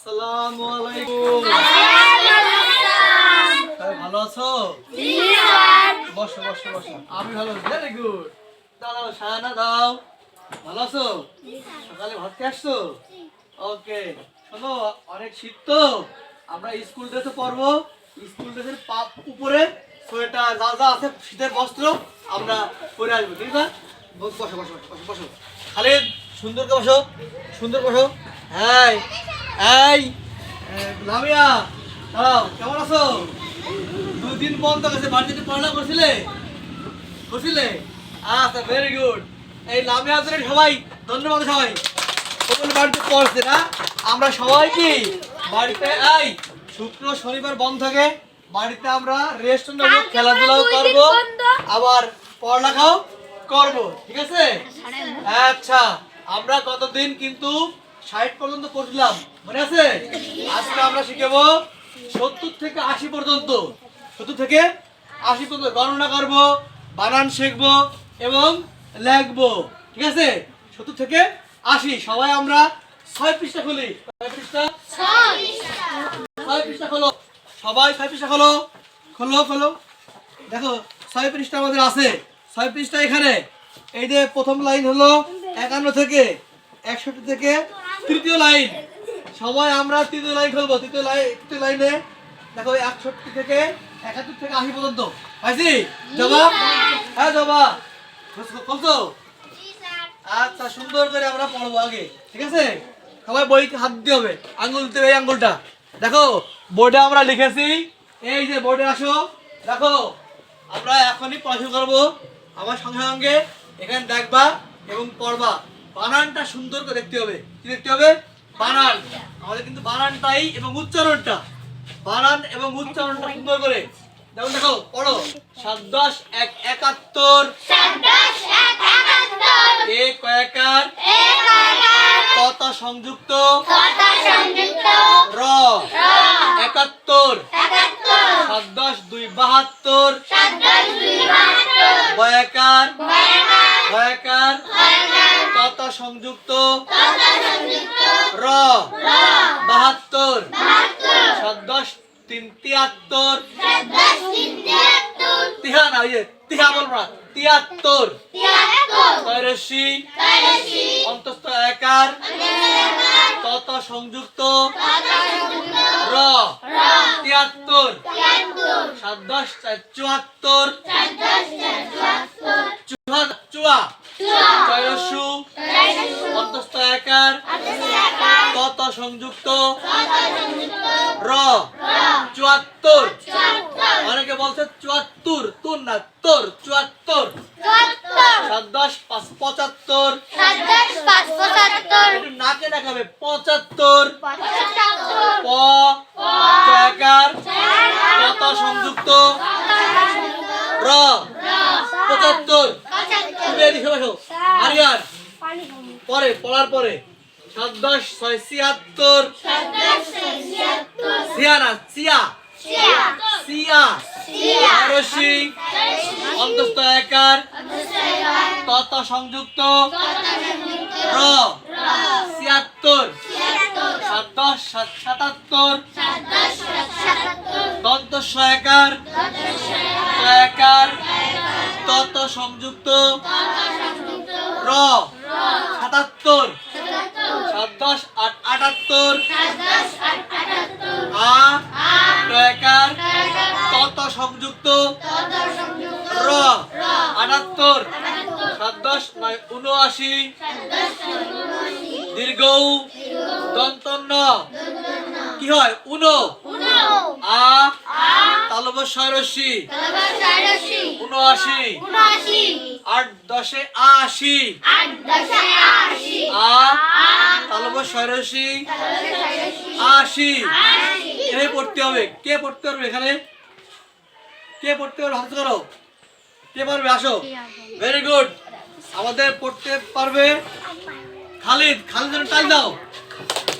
আসসালামু আলাইকুম। সবাই ভালো আছো? বসো বসো বসো। আমি ভালো ভেরি গুড দাও সাহানা দাও ভালো আছো? সকালে ভাত খেয়ে আসছো? ওকে শোনো অনেক শীত তো। আমরা স্কুল ড্রেসে পরবো। স্কুল ড্রেসের পাপ উপরে সোয়েটার যা যা আছে শীতের বস্ত্র আমরা পরে আসব ঠিক আছে? বসো বসো বসো বসো বসো। খালিদ সুন্দর বসো সুন্দর বসো। হ্যাঁ। এই এ, লামিয়া দাঁড়াও কেমন আছো? দুই দিন বন্ধ গেছে বাড়িতে পড়াশোনা করছিলে? করছিলে? আচ্ছা ভেরি গুড এই লামিয়া হাজারে সবাই ধন্যবাদ সবাই। সকলে বাড়িতে পড়ছে না? আমরা সবাই কি বাড়িতে এই শুক্র শনিবার বন্ধ থাকে। বাড়িতে আমরা রেস্ট নেব খেলাধুলাও করব আবার পড়ালেখাও করব ঠিক আছে? আচ্ছা আমরা গতদিন কিন্তু ষাট পর্যন্ত পড়ছিলাম মনে আছে? আজকে আমরা শিখেবো সত্তর থেকে আশি পর্যন্ত। সত্তর থেকে আশি পর্যন্ত গণনা করব, বানান শিখব এবং লিখব। ঠিক আছে? সত্তর থেকে আশি। সবাই আমরা ছয় পৃষ্ঠা খুলি। ছয় পৃষ্ঠা? ছয় পৃষ্ঠা খোলো। সবাই ছয় পৃষ্ঠা খোলো। খোলো খোলো। দেখো, ছয় পৃষ্ঠা আমাদের আছে। ছয় পৃষ্ঠা এখানে। এই যে প্রথম লাইন হলো একান্ন থেকে একষট্টি থেকে তৃতীয় লাইন। সবাই আমরা তৃতীয় লাইন খেলব। তৃতীয় লাইন তৃতীয় লাইনে দেখো একষট্টি থেকে একাত্তর থেকে আশি পর্যন্ত। পাইছি জবাব হ্যাঁ জবাব বলছো আচ্ছা সুন্দর করে আমরা পড়ব আগে ঠিক আছে? সবাই বই হাত দিতে হবে আঙ্গুল দিতে এই আঙ্গুলটা দেখো বোর্ডে আমরা লিখেছি। এই যে বোর্ডে আসো দেখো আমরা এখনই পড়াশোনা করব। আমার সঙ্গে সঙ্গে এখানে দেখবা এবং পড়বা। বানানটা সুন্দর করে দেখতে হবে। কি দেখতে হবে? বানান। আমাদের কিন্তু বানানটাই এবং উচ্চারণটা। বানান এবং উচ্চারণটা সুন্দর করে। যেমন দেখো পড়ো। সাত দশ এক একাত্তর। এ কয়েকার। কত সংযুক্ত। র। একাত্তর। বাহাত্তর। সাত দশ তিন তিয়াত্তর তিহা না ইয়ে তিহা বলব না তিয়াত্তর। তৈরশি অন্তস্থ একার। তত সংযুক্ত। র। তিয়াত্তর। সাত দশ চুয়াত্তর চুয়া চুয়া। চয়সু অন্তস্থ একার তত সংযুক্ত র চুয়াত্তর। অনেকে বলছে চুয়াত্তর তুর না তোর চুয়াত্তর। সাত দশ পাঁচ পঁচাত্তর। একটু নাকে দেখাবে পঁচাত্তর প একার কত সংযুক্ত র পঁচাত্তর তুমি এদিকে বসো আরিয়ান পরে পড়ার পরে। সাত দশ ছয় ছিয়াত্তর। সিয়ানা সিয়া। সিয়া। আরশি অন্তস্থ একার। তত সংযুক্ত। র। ছিয়াত্তর। সাত দশ সাত সাতাত্তর। দন্ত একার। একার। তত সংযুক্ত। র। সাতাত্তর। সাত দশ আট আটাত্তর। আ একার তত সংযুক্ত। র আটাত্তর। সাত দশ নয় উনআশি দীর্ঘ। দন্ত ন কি হয়? উনো আ তালবস্বয় রশ্মি উনআশি আট দশে আশি। রশ্মি আশি। এভাবে পড়তে হবে। কে পড়তে পারবে এখানে? কে পড়তে পারবে? হাত করো কে পারবে? আসো। ভেরি গুড আমাদের পড়তে পারবে খালিদ। খালিদ টাইম দাও।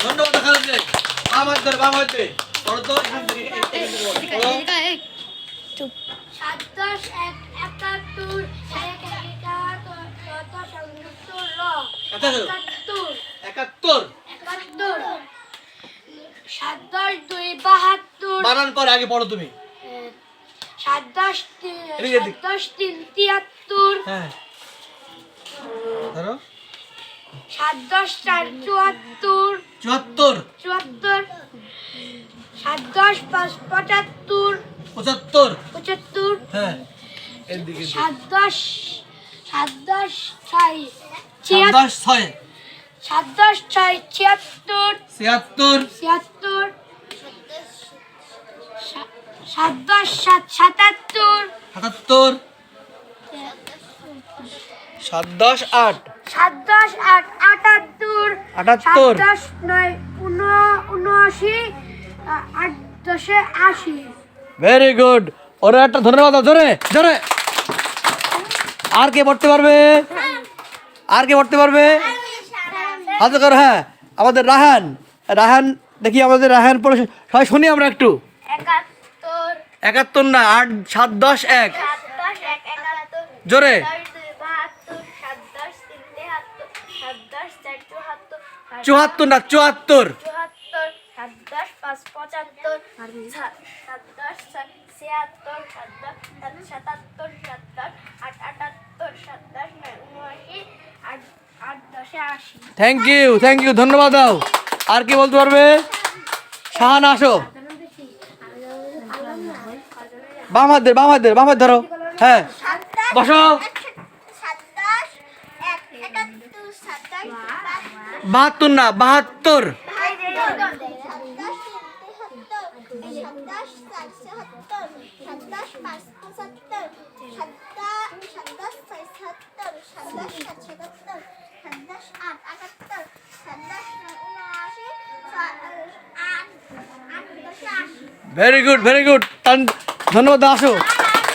ধন্যবাদ খালিদ বাম হাত ধরে বাম হাত। পড়ো তো এখান থেকে। সাত দশ একাত্তর একাত্তর। সাত দশ দুই বাহাত্তর। বানান পরে আগে পড়ো তুমি। সাত দশ সাত দশ তিন তিয়াত্তর। হ্যাঁ। ধরো। সাত দশ চার চুয়াত্তর। চুয়াত্তর। চুয়াত্তর। সাত দশ পাঁচ পঁচাত্তর। পঁচাত্তর। পঁচাত্তর। হ্যাঁ। সাত দশ সাত দশ ছয় দশ ছয়। সাত দশ ছয় ছিয়াত্তর ছিয়াত্তর। ছিয়াত্তর। সাত দশ সাত সাতাত্তর। সাতাত্তর। সাত দশ আট। সাত দশ আট আটাত্তর। আটাত্তর। সাত দশ নয় উন- উনআশি আট দশে আশি। ভেরি গুড ওরা একটা ধন্যবাদ জোরে জোরে আর কে পড়তে পারবে? আর কে পড়তে পারবে? হাতে করো হ্যাঁ। আমাদের রাহান রাহান দেখি আমাদের রাহান পড়ে সবাই শুনি আমরা একটু। একাত্তর। না আট সাত দশ এক। জোরে। চুয়াত্তর। চুয়াত্তর না চুয়াত্তর। চুয়াত্তর। সাত দশ পাঁচ পঁচাত্তর। সাত সাত দশ ছয় ছিয়াত্তর। সাত দশ সাত সাতাত্তর। সাত দশ আট আটাত্তর। থ্যাংক ইউ থ্যাংক ইউ ধন্যবাদ দাও। আর কি বলতে পারবে? শাহান, আসো। বাম হাত বাম হাত বাম হাত ধরো। হ্যাঁ। বসো। বাহাত্তর না, বাহাত্তর। ভেরি গুড ভেরি গুড ধন্যবাদ আসো।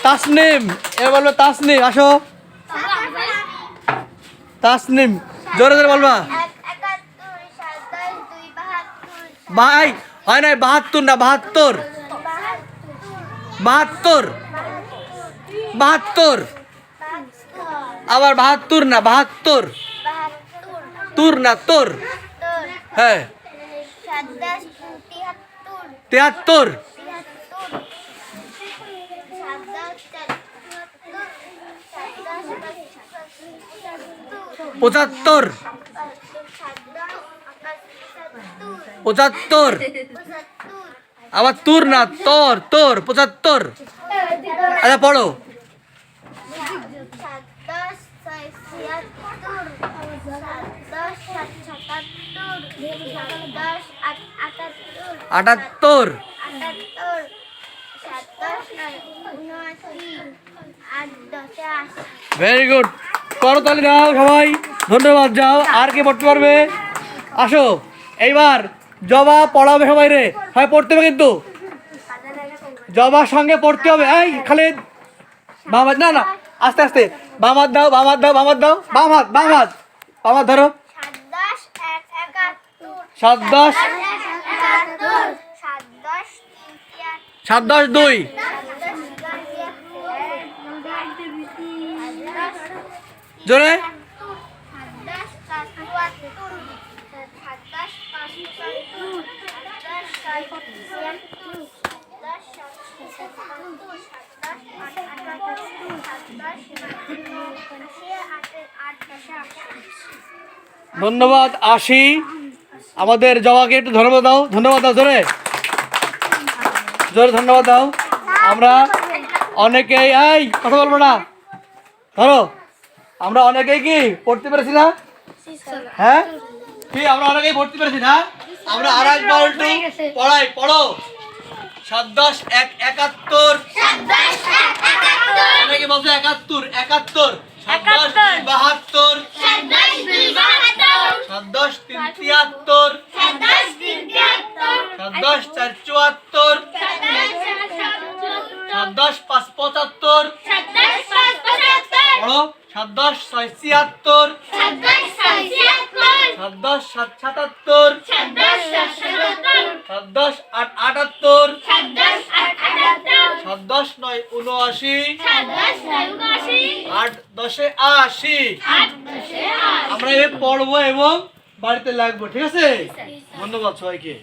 তাসনিম এ বলব তাসনিম আসো। তাসনিম জোরে জোরে বলবা। ভাই হয় নাই বাহাত্তর না বাহাত্তর। বাহাত্তর। বাহাত্তর। আবার বাহাত্তর না বাহাত্তর? তুর না তোর? হ্যাঁ। তিয়াত্তর পঁচাত্তর। পঁচাত্তর। আবার তুর না তোর তোর পঁচাত্তর। আচ্ছা পড়ো। আটাত্তর। আটাত্তর সাতাশ নয় উনআশি আট দশে আশি ভেরি গুড করতালি দাও সবাই। ধন্যবাদ, যাও। আর কে পড়তে পারবে? আসো। এইবার জবা পড়াবে সবাই রে। হয় পড়তে হবে কিন্তু। জবার সঙ্গে পড়তে হবে। এই, খালিদ। হাত না না। আস্তে আস্তে। বাম হাত দাও বাম হাত দাও বাম হাত দাও বাম হাত বাম হাত বাম হাত ধরো সাত দশ সাত দশ তিন তিয়াত্তর ধন্যবাদ, আশি। আমাদের জবাকে একটু ধন্যবাদ দাও। ধন্যবাদ দাও, জোরে। জোরে ধন্যবাদ দাও। আমরা অনেকেই, এই, কথা বলব না। ধরো। আমরা অনেকেই কি পড়তে পেরেছি না? হ্যাঁ? কি, আমরা অনেকেই পড়তে পেরেছি না? আমরা আর একবার পড়াই, পড়ো। সাত দশ এক একাত্তর। অনেকে বলছে একাত্তর একাত্তর। বাহাত্তর। সাত দশ তিন তিয়াত্তর। সাত দশ চার চুয়াত্তর। সাত দশ পাঁচ পঁচাত্তর। সাত দশ ছয় সাতাত্তর। সাত দশ আট আটাত্তর। সাত দশ নয় উনআশি। আট দশে আশি। আমরা এ পড়ব এবং বাড়িতে লাগবো ঠিক আছে। ধন্যবাদ সবাইকে।